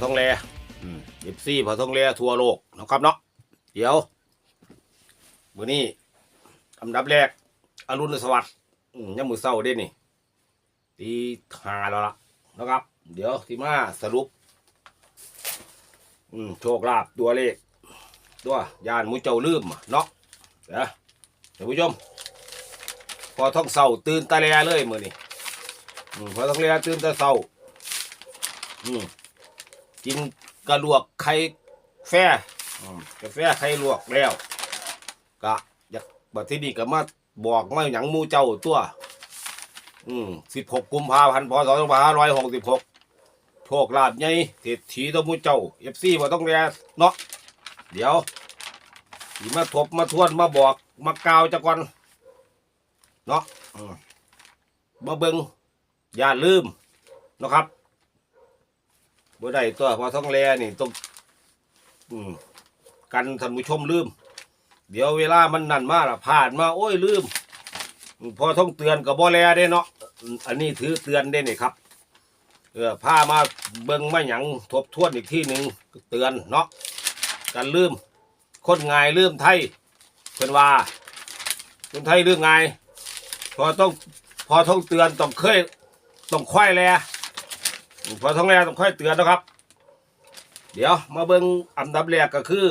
อทองแลเอฟซีพอทองแลทั่วโลกนะครับเนาะเดี๋ยวมือนี้อันดับแรก อรุณสวัสดิ์อืมยามมื้อเช้าเด้นี่ตีหาแล้วล่ะนะครับ เดี๋ยวที่มาสรุป อืมโชคลาภตัวเลข ตัวยานมุเจ้าลืมเนาะเดี๋ยวท่านผู้ชม พอท้องเศร้าตื่นตาแลเลยมือนี้อืมพอท้องแลตื่นตาเศร้าอืม กินกระลวกไข่แฟอืมกาแฟไข่ลวกแล้วกะอยากบัดที่นี่ก็มาบอกมาหยังหมูเจ้าตัว อืม16กุมภาพันธ์พศ2566โชคลาภใหญ่เศรษฐีตัวหมูเจ้า FC บ่ต้องแลเนาะเดี๋ยวสิมาทบมาทวนมาบอกมากล่าวจักก่อนเนาะอืมมาเบิงอย่าลืมเนาะครับ บ่ได้ตัวพอท้องแลนี่ต้องอืมกันท่านผู้ชมลืม เดี๋ยวเวลามันนั่นมาละผ่านมา โอ้ยลืม พอท้องเตือนกับบ่แลได้เนาะอันนี้ถือเตือนได้นี่ครับ เออพามาเบิงมาหยังทบทวนอีกที่หนึ่งเตือนเนาะกันลืมคนง่ายลืมไทยเพิ่นว่าคนไทยลืมง่ายพอต้องพอต้องเตือนต้องเคยต้องค่อยแล พอต้องแลต้องค่อยเตือนนะครับ เดี๋ยวมาเบิ่งอันดับแรกก็คือ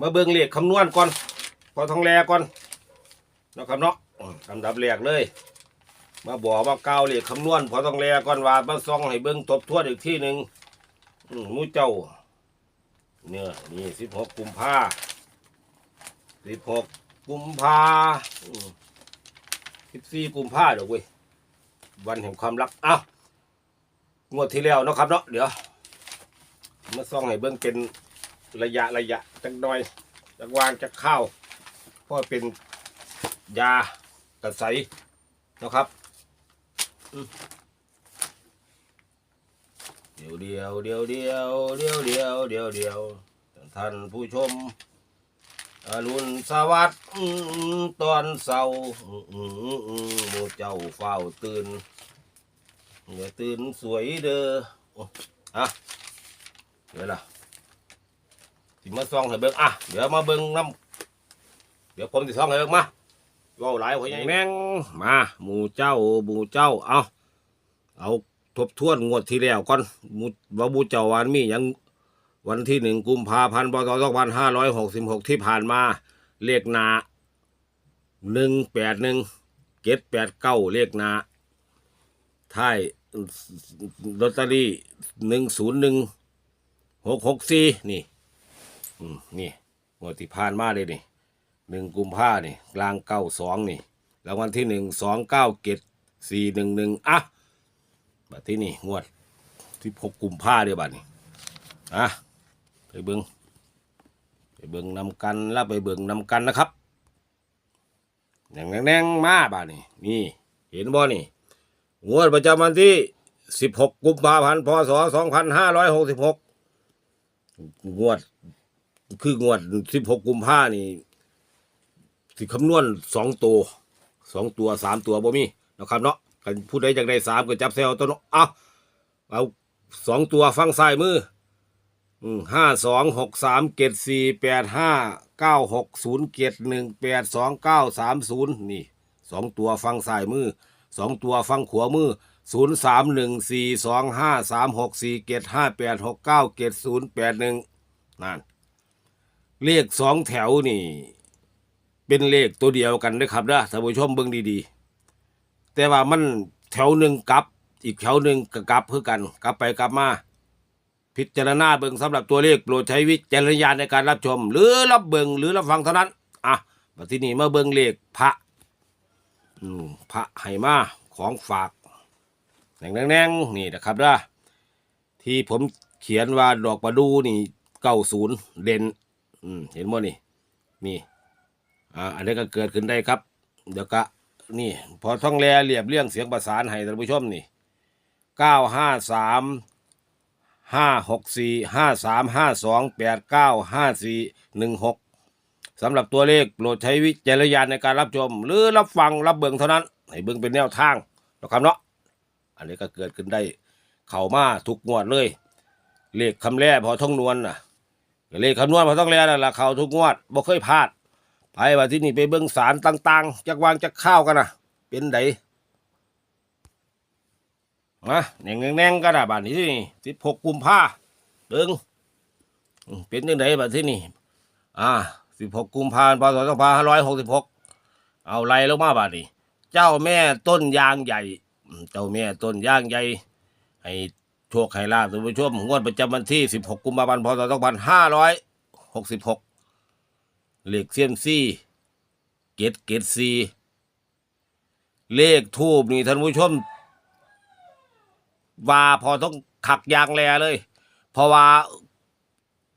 มาเบิ่งเลขคำนวณก่อน พอต้องแลก่อนนะครับเนาะอันดับแรกเลย มาบอกว่าก้าเลขคำนวณ พอต้องแลก่อนว่ามาซองให้เบิ่งทบทวนอีกที่หนึ่งมูเจ้า เนี่ยนี่สิบหกกุมภาสิบหกกุมภาสิบสี่กุมภาเดี๋ยวเว้ย วันแห่งความรักอ้าวงวดที่แล้วเนาะครับเนาะเดี๋ยวมาซ่องให้เบิ้งเป็นระยะระยะจักหน่อยจักวางจักข้าวเพราะเป็นยากระใสนะครับเดี๋ยวเดียวเดียวเดียวเดียวเดียวเดียวเดียวท่านผู้ชม อรุณสวัสดิ์ตอนเศร้าอืมอืมอืมหมูเจ้าเฝ้าตื่นอย่าตื่นสวยเด้ออ้อะเดี๋ยวล่ะสิมาซองให้เบิ่งอะเดี๋ยวมาเบิ่งน้ำเดี๋ยวผมสิซองให้เบิ่งมาว้าหลายหัวใหญ่แมงมาหมูเจ้าหมูเจ้าเอาเอาทบทวนงวดที่แล้วก่อนหมูว่าหมูเจ้าวันมีหยัง วันที่หนึ่งกุมภาพันธ์พศสองพันห้าร้อยหกสิบหกที่ผ่านมา เลขหนาหนึ่งแปดหนึ่งเจ็ดแปดเก้าเลขหนาท้ายลอตเตอรี่หนึ่งศูนย์หนึ่งหกหกสี่นี่นี่งวดที่ผ่านมาเลยนี่หนึ่งกุมภานี่กลางเก้าสองนี่รางวัลที่หนึ่งสองเก้าเจ็ดสี่หนึ่งหนึ่งอะบัดที่นี่งวดที่หกกุมภาเดียวบัดนี้อะ ไปเบิงไปเบิงนำกันแล้วไปเบิงนำกันนะครับแหน่งแหน่งมาบ้านี่นี่ เห็นบ่นี่งวดประจำวันที่ 16 กุมภาพันธ์พศ 2566 งวด คืองวด 16 กุมภานี่สิคำนวณสองตัวสองตัวสามตัวบ่มีนะครับเนาะกันผู้ใดอยากได้สามก็จับเซลตัวเนาะเอาเอาสองตัวฟังซ้ายมือ ห้าสองหกสามเกตสี่แปดห้าเก้าหกศูนย์เกตหนึ่งแปดสองเก้าสามศูนย์นี่สองตัวฟังซ้ายมือสองตัวฟังขวามือศูนย์สามหนึ่งสี่สองห้าสามหกสี่เกตห้าแปดหกเก้าเกตศูนย์แปดหนึ่งนั่นเลขสองแถวนี่ เป็นเลขตัวเดียวกันนะครับนะท่านผู้ชมเบิ่งดีๆ แต่ว่ามันแถวหนึ่งกลับ อีกแถวหนึ่งก็กลับเพื่อกัน กลับไปกลับมา พิจารณาเบิ่งสำหรับตัวเลขโปรดใช้วิจารณญาณในการรับชม หรือรับเบิ่งหรือรับฟังเท่านั้น อะมาที่นี่มาเบิ่งเลขพระอืมพระไหมาของฝากแห่งๆๆนี่นะครับนะที่ผมเขียนว่าดอกประดูนี่เก้าศูนย์เด่นอืมเห็นมั้นี่นี่อ่าอันนี้ก็เกิดขึ้นได้ครับ เดี๋ยวก็นี่ พอท่องแลเรียบเรียงเสียงประสานให้ท่านผู้ชมนี่เก้าห้าสาม ห้าหกสี่ห้าสามห้าสองแปดเก้าห้าสี่หนึ่งหกสำหรับตัวเลขโปรดใช้วิจารณญาณในการรับชม หรือรับฟังรับเบิ่งเท่านั้น ให้เบิ่งเป็นแนวทางนะครับเนาะอันนี้ก็เกิดขึ้นได้ เข้ามาทุกงวดเลย เลขคำแร่พอท่องนวลน่ะเลขคำนวณพอท่องแร่นั่นละเข้าทุกงวดบ่เคยพลาดไปว่าที่นี่ไปเบิ่งสารต่าง ๆจักวางจักข้าวกันน่ะเป็นได มาแน่งแน่งๆกันน่ะบัดนี้ที่นี่16กุมภาเบิ่งเป็นจังไดบัดที่นี่ อ่า16กุมภาพันธ์พศ2566เอาไล่ลงมาบัดนี้เจ้าแม่ต้นยางใหญ่ เจ้าแม่ต้นยางใหญ่ ให้โชคให้ลาบท่านผู้ชมงวดประจำวันที่16กุมภาพันธ์พศ2566เลขเซียมซี่เกตเกตซีเลขทูบนี่ท่านผู้ชม ว่าพอต้องขักยางแลเลย เพราะว่า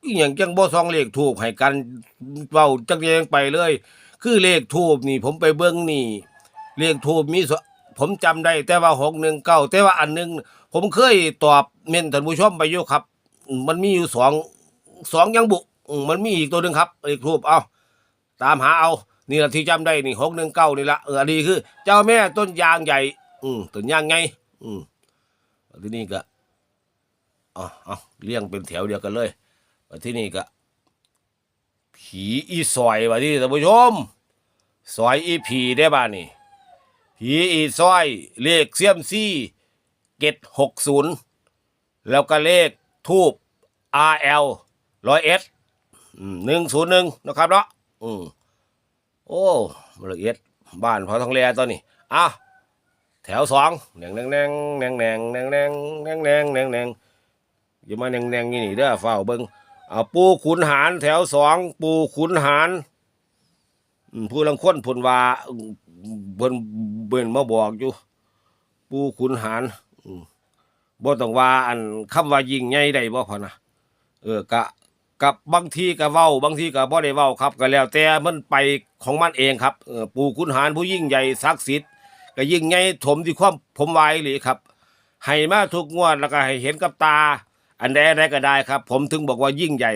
อหย่างจังบ่ซองเลขทูบให้กันเว้าจังยังไปเลย คือเลขทูบนี่ ผมไปเบิ่งนี่ เลขทูบมีสผมจำได้ แต่ว่าหกหนึ่งเก้าแต่ว่าอันหนึง ผมเคยตอบเม่นท่านผู้ชมไปอยู่ครับ มันมีอยู่สองสองยังบุอืมมันมีอีกตัวหนึ่งครับเลขทูบเอาตามหาเอานี่ละที่จำได้นี่หกหนึ่งเก้านี่ละเอออันนี้คือ เจ้าแม่ต้นยางใหญ่ อืมต้นยางไงอืม ที่นี่ก็อ๋อเลี้ยงเป็นแถวเดียวกันเลยที่นี่ก็ผีอีซอยว่าที่ท่านผู้ชมซอยอีผีได้บ้านี่ผีอีซอย เลขเซียมซี่เกตหกศูนย์แล้วก็เลขทูบ RL ร้อยเอสหนึ่งศูนย์หนึ่งนะครับเนาะอืมโอ้ละเอียดบ้านพอทองแลตอนนี้อะ แถวสองแหนงแหนงแหนงแหนงแหนงแหนงแหนงแหนงแหนงแหนงแหนงอย่ามาแหนงแหนงนี่นี่เด้อเฝ้าเบิ่งเอาปูขุนหารแถวสองปูขุนหารผู้ลังคนผลว่าเบิ่นเบิ่นมาบอกอยู่ ปูขุนหารบ่ต้องว่าอันคำว่ายิ่งใหญ่ได้บ่พอนะเออกะกับบางทีก็เว้าบางทีก็บ่ได้เว้าครับ ก็แล้วแต่มันไปของมันเองครับเออปูขุนหารผู้ยิ่งใหญ่ศักดิ์สิทธิ์ ก็ยิ่งใหญ่ถมที่ความผมไว้เลยครับ ให้มาทุกงวดแล้วก็ให้เห็นกับตา อันใดอันใดก็ได้ครับ ผมถึงบอกว่ายิ่งใหญ่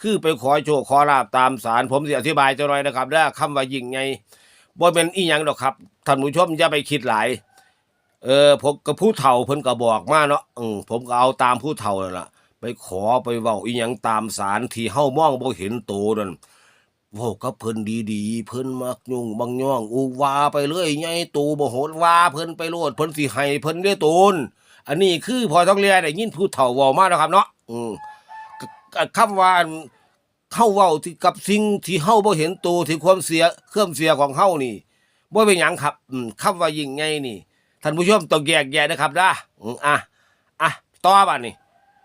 คือไปขอโชคขอลาบตามสารผมสิอธิบายจะหน่อยนะครับด้อคำว่ายิ่งใหญ่บ่เป็นอีหยังดอกครับท่านผู้ชมอย่าไปคิดหลาย เออผมกับผู้เฒ่าเพิ่นก็บอกมาเนาะอืมผมก็เอาตามผู้เฒ่านั่นล่ะ ไปขอไปเว้าอีหยังตามสารที่เฮามองบ่เห็นโตนั่น เว้ากับเพิ่นดีๆ เพิ่นมักยุ่งบางย่องอูวาไปเรื่อยใหญ่โตบ่โหดว่าเพิ่นไปโลดเพิ่นสิให้เพิ่นได้โตนอันนี้คือพอต้องเรียนได้ยินผู้เฒ่าเว้ามาเนาะครับเนาะอืมกกคำว่าเฮาเว้าที่กับสิ่งที่เฮาบ่เห็นตัวที่ความเสียเครื่องเสียของเฮานี่บ่เป็นหยังครับอืมคำว่ายิ่งใหญ่นี่ท่านผู้ชมต้องแยกแยะนะครับนะอืมอะอะต่อบัดนี้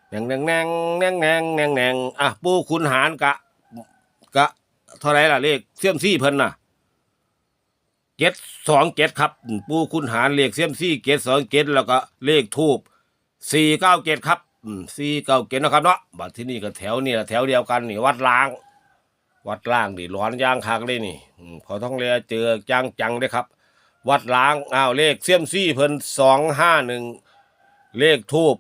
แหนงแหนงแหนงแหนงแหนงแหนงแหนงอะปู่ขุนหารกะ เท่าไรล่ะเลขเสียมซี่เพิ่นน่ะเจ็ดสองเจ็ดครับ ปู่ขุนหารเลขเสียมซี่เจ็ดสองเจ็ดแล้วก็เลขทูบสี่เก้าเจ็ดครับสี่เก้าเกณฑ์นะครับเนาะบัดที่นี่ก็แถวนี่แหละแถวเดียวกันนี่วัดล้าง วัดล้างดิร้อนย่างคักเลยนี่พอท้องเรือเจอจังจังได้ครับ วัดล้างอ้าวเลขเสียมซี่เพิ่นสองห้าหนึ่งเลขทูบ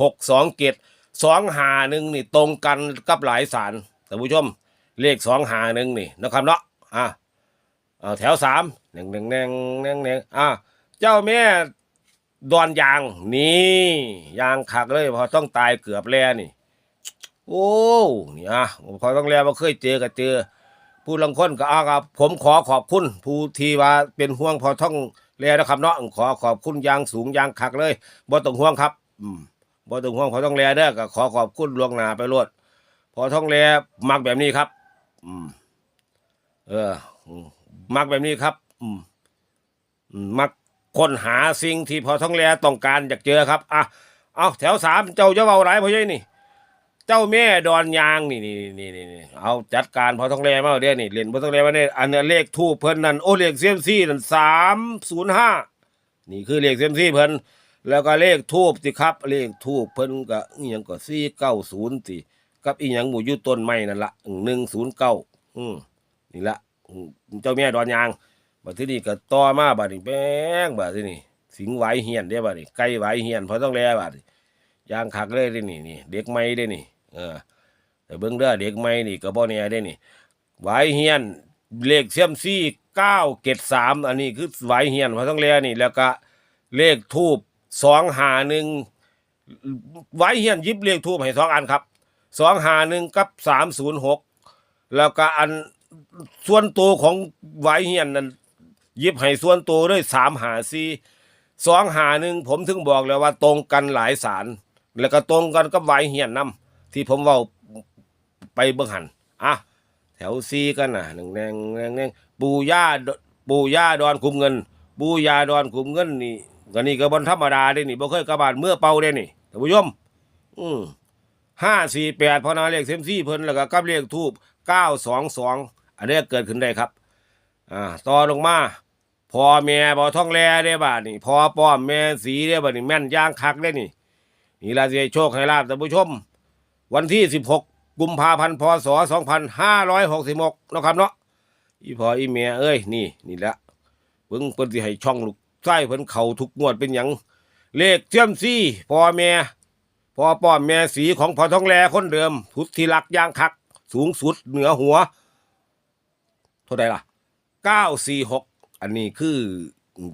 หกสองเกตสองหาหนึ่งนี่ตรงกันกับหลายสารท่านผู้ชม เลขสองหาหนึ่งนี่นะครับเนาะอ่าแถวสามหนึ่งหนึ่งหนึ่งหนึ่งหนึ่งอะเจ้าแม่ดอนยางนี่ยางขักเลยพอต้องตายเกือบแล้วนี่ โอ้นี่อะพอต้องแล้วมาเคยเจอก็เจอ ผู้ลังคนก็อาครับ ผมขอขอบคุณผู้ที่ว่าเป็นห่วงพอท่องแล้วนะครับเนาะขอขอบคุณยางสูงยางขักเลยบ่ต้องห่วงครับ อืมบ่ต้องห่วงพอต้องแลเด้อก็ขอขอบคุณลวงหนาไปรวดพอท่องแลมักแบบนี้ครับ อืม เออ มักแบบนี้ครับ อืม มักค้นหาสิ่งที่พอท้องแลต้องการอยากเจอครับ อะ เอาแถวสามเจ้าเจะเบาไรพ่อใหญ่นี่ เจ้าแม่ดอนยางนี่นี่นี่นี่เอาจัดการพอท้องแลมาเดี๋ยวนี่เล่นพอท้องแลมาเนี่ยอันนี้เลขทูบเพิ่นนั่นโอ้เลขเซียมซี่นั่นสามศูนย์ห้านี่คือเลขเซียมซี่เพิ่นแล้วก็เลขทูบสิครับ เลขทูบเพิ่นก็ยังก็สี่เก้าศูนย์สิ กับอีหยังหมู่ยู่ต้นไม้นั่นละหนึ่งศูนย์เก้าอืมนี่ละเจ้าแม่ดอนยางบัดที่นี่ก็ต่อมาบัดนี้แป้งบัดที่นี่สิงไหวเฮียนได้บัดนี้ไก่ไหวเฮียนเพราะต้องแลบัดยางคักเลยได้นี่นี่เด็กใหม่ได้นี่ เออ แต่เบิ่งเด้อเด็กใหม่นี่ก็บ่แน่ได้นี่ไหวเฮียนเลขเซียมซี่เก้าเกตสามอันนี้คือไหวเฮียนเพราะต้องแลนี่ แล้วก็เลขทูบสองหาหนึ่งไหวเฮียนยิบเลขทูบให้สองอันครับ สองหาหนึ่งกับสามศูนย์หกแล้วก็อันส่วนตัวของไวเฮียนนั้นยิบให้ส่วนตัวด้วยสามหาสี่สองหาหนึ่งผมถึงบอกแล้วว่าตรงกันหลายสาร แล้วก็ตรงกันกับไวเฮียนนํที่ผมว่าไปเบื้องหันอะแถวซีกันนะหนึ่งแนงแนงแนงปูย่าปูย่าดอนคุมเงิน ปูย่าดอนคุมเงินนี่ก็นี่ก็บนธรรมดาเด้นี่บ่เคยกระบาดเมื่อเป่าเด้นี่ท่านผู้ชมอืม ห้าสี่แปดพอนาเลขเซมซี่เพิ่นแล้วก็กับเลขทูบเก้าสองสองอันนี้เกิดขึ้นได้ครับอ่าต่อลงมาพอแม่บ่ท่องแลได้บ่านี่พอป้อมแม่สีได้บ่านี่แม่นย่างคักได้นี่ นี่ละสิให้โชคให้ลาบท่านผู้ชม วันที่สิบหกกุมภาพันธ์พศสองพันห้าร้อยหกสิบหกนะครับเนาะอีพออีแม่เอ้ยนี่นี่ละเพิ่งเพิ่นสิให้ช่องลูกไส้เพิ่นเข้าทุกงวดเป็นหยังเลขเชื่อมซี่พอแม่ พอป้อมแม่สีของพอทองแลคนเดิมพุทธิลักษ์ย่างคัก สูงสุดเหนือหัว เท่าไหร่ล่ะเก้าสี่หกอันนี้คือ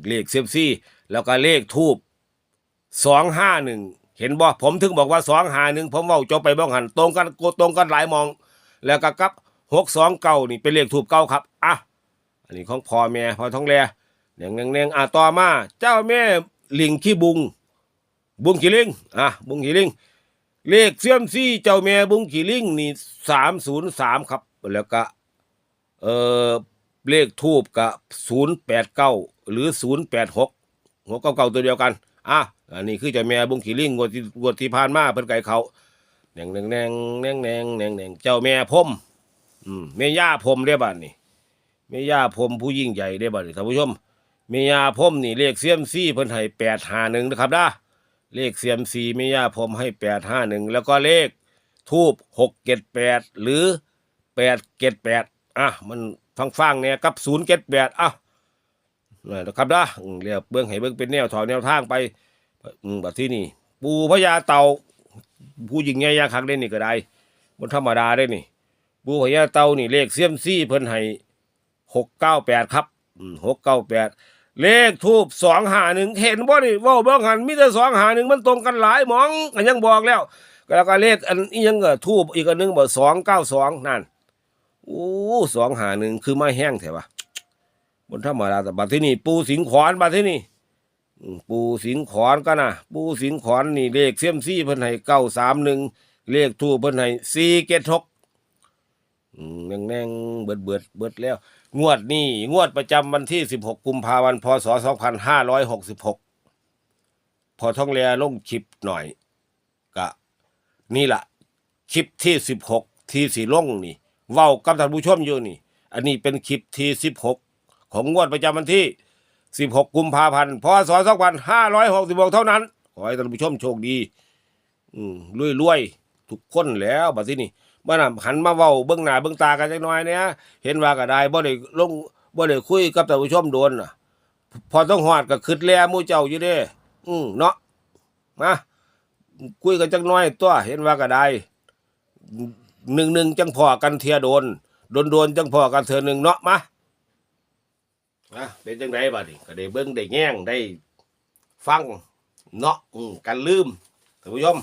เลขเซมซี่ แล้วก็เลขทูบสองห้าหนึ่งเห็นบ่ผมถึงบอกว่าสองห้าหนึ่งผมเว่าจบไปบ้องหันตรงกันโกตรงกันหลายมอง แล้วก็กับหกสองเก้านี่เป็นเลขทูบเก้าครับอะอันนี้ของพ่อแม่พอทองแลเน่งเน่งเน่งอะต่อมา เจ้าแม่ลิงขี้บุง บุงขีลิงอะบุงขีลิงเลขเสียมซี่เจ้าแม่บุงขีลิงนี่สามศูนย์สามครับ แล้วก็เอ่อเลขทูบกับศูนย์แปดเก้าหรือศูนย์แปดหกหัวเก้าเก้าตัวเดียวกันอะอันนี้คือเจ้าแม่บุงขีลิงงวดที่งวดที่ผ่านมาเพิ่นไก่เขาแหน่งแหน่งแหน่งแหน่งแหน่งแหนงแหนงเจ้าแม่พมอืมแม่ย่าพมได้บ้านนี่แม่ย่าพมผู้ยิ่งใหญ่ได้บ้านนี่ท่านผู้ชมแม่ย่าพมนี่เลขเสียมซี่เพิ่นให้แปดหาหนึ่งนะครับนะ เลขเซียมซีไม่ย่าผมให้แปดห้าหนึ่งแล้วก็เลขทูบหกเจ็ดแปดหรือแปดเจ็ดแปดอะมันฟังฟังๆเนี่ยกับศูนย์เจ็ดแปดอะนะครับนะเรียกเบื้องให้เบื้องเป็นแนวถอดแนวทางไปอืมแบบที่นี่ ปูพญาเต่าผู้หญิงไงยาคักได้นี่ก็ได้บนธรรมดาได้นี่ ปูพญาเต่านี่เลขเซียมซีเพิ่นให้หกเก้าแปดครับหกเก้าแปด เลขทูบสองหาหนึ่งเห็นบ่นี่ว่าเบิ่งหันมีแต่สองหาหนึ่งมันตรงกันหลายหมองกันยังบอกแล้วแล้วก็เลขอันอียังก็ทูบอีกอันหนึงบ่สองเก้าสองนั่นโอ้สองหาหนึ่งคือไม่แห้งแถวะบนธรรมดาแต่บัดที่นี่ปูสิงขอนบัดที่นี่ปูสิงขอนก็นะปูสิงขอนนี่เลขเซียมซี่เพิ่นให้เก้าสามหนึ่งเลขทูบเพิ่นให้สี่เกตหกแน่งแน่งเบิดเบิดเบิดแล้ว งวดนี้ งวดประจำวันที่ 16 กุมภาพันธ์พศ 2566 พอท่องแลลงคลิปหน่อยกะนี่ละคลิปที่ 16 ที่สีลงนี่ เว้ากับท่านผู้ชมอยู่นี่ อันนี้เป็นคลิปที่ 16 ของงวดประจำวันที่ 16 กุมภาพันธ์พศ 2566 เท่านั้น ขอให้ท่านผู้ชมโชคดี อืมรวยๆทุกคนแล้วบัดนี้นี่ บ้านหันมาเว้าเบื้องหน้าเบื้องตากันจักหน่อยเนี่ยเห็นว่าก็ได้บ่ได้ลงบ่ได้คุยกับท่านผู้ชมโดนน่ะ พอต้องหอดก็คิดแลหมู่เจ้าอยู่เด้ อืมเนาะมาคุยกันจักหน่อยตัวเห็นว่าก็ได้หนึ่งหนึ่งจังพอกันเทียโดนโดนโดนจังพอกันเทือหนึ่งเนาะมาอะเป็นจังไดบัดนี้ก็ได้เบิ่งได้แง่งได้ฟังเนาะอืมกันลืมท่านผู้ชม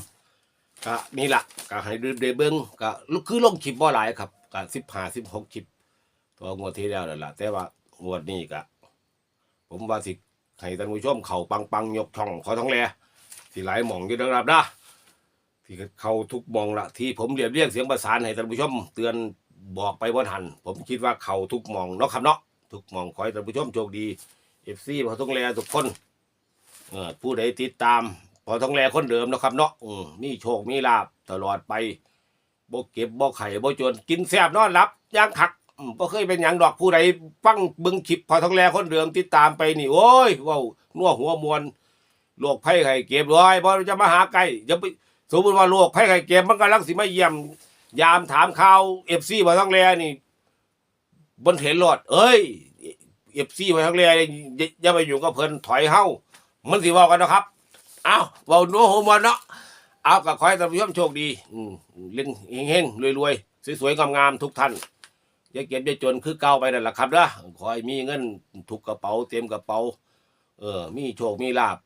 ก็นี่แหละก็ให้ดูได้เบิ้งก็คือลงคลิปบ่หลายครับก็สิบห้าสิบหกคลิป ตัวงวดที่แล้วนั่นแหละแต่ว่างวดนี้ก็ผมว่าสิให้ท่านผู้ชมเข่าปังปังยกช่องขอท้องแลที่หลายหม่องอยู่นะครับนะที่เขาทุกมองละที่ผมเรียบเรียงเสียงประสานให้ท่านผู้ชมเตือนบอกไปบ่ทัน ผมคิดว่าเขาทุกมองเนาะครับเนาะทุกมองขอให้ท่านผู้ชมโชคดีเอฟซีขอท้องแลทุกคนผู้ใดติดตาม อต้องแลคนเดิมนะครับเนาะอืมมีโชคมีลาบตลอดไปบ่เก็บบ่ไข่บ่จนกินแซ่บนอนหลับย่างคักอืมบ่เคยเป็นหยังดอกผู้ใดฟังเบิ่งคลิปพอต้องแลคนเดิมติดตามไปนี่โอ้ยว้าวนัวหัวมวนโรคภัยไข้เก็บร้อยบ่จะมาหาใกล้อย่าไปสมมติว่าโรคภัยไข้เก็บมันกำลังสิมาเยี่ยม ยามถามข่าว FC พอต้องแลนี่บนเห็นรถเอ้ย FC พอต้องแลอย่าอย่าไปอยู่กับเพิ่นถอยเฮ้ามันสิว้ากันนะครับ อาเบาหนัวหัวมันเนาะเอาก็ขอให้ท่านผู้ชมโชคดีอืมเล่นเฮงๆรวยๆสวยๆงามๆทุกท่านอย่าเก็บอย่าจนคือเก่าไปนั่นแหละครับนะขอให้มีเงินทุกกระเป๋าเต็มกระเป๋า เออ มีโชค มีลาบ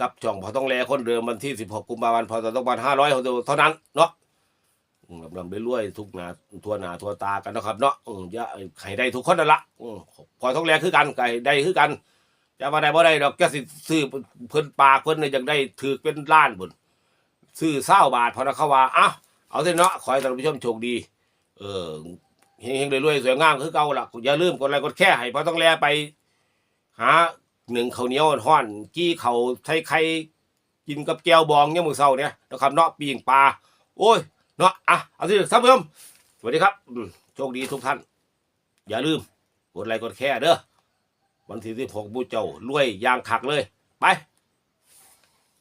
กับช่องพอต้องแลคนเดิมวันที่ 16 กุมภาพันธ์พศ2500เท่านั้นเนาะอืมลำๆรวยๆทุกหนาทั่วหนาทั่วตากันนะครับเนาะอืมอย่าให้ได้ทุกคนนั่นละอืมพอต้องแลคือกันไก่ได้คือกัน จะมาได้บ่ได้ดอกแกสิซื้อเพิ่นปลาเพิ่นเนี่ยยากได้ถือเป็นล้านบุญซื้อเศร้าบาทพอนะเขาว่าอะเอาเถอะเนาะขอให้ท่านผู้ชมโชคดี เออเฮงๆรวยๆสวยงามคือเก่าล่ะอย่าลืมกดไลค์กดแค่ให้พอต้องแลไป หาหนึ่งข้าวเหนียวห้อนกี้เขาวใช้ไข่กินกับแก้วบองเนี่ยมือเศร้าเนี่ยนะครับเนาะปีงปลาโอ้ยเนาะอะเอาสิท่านผู้ชมสวัสดีครับโชคดีทุกท่าน อย่าลืมกดไลค์กดแค่เด้อ วันที่สิบหกบูเจ้ารวยยางขักเลย ไป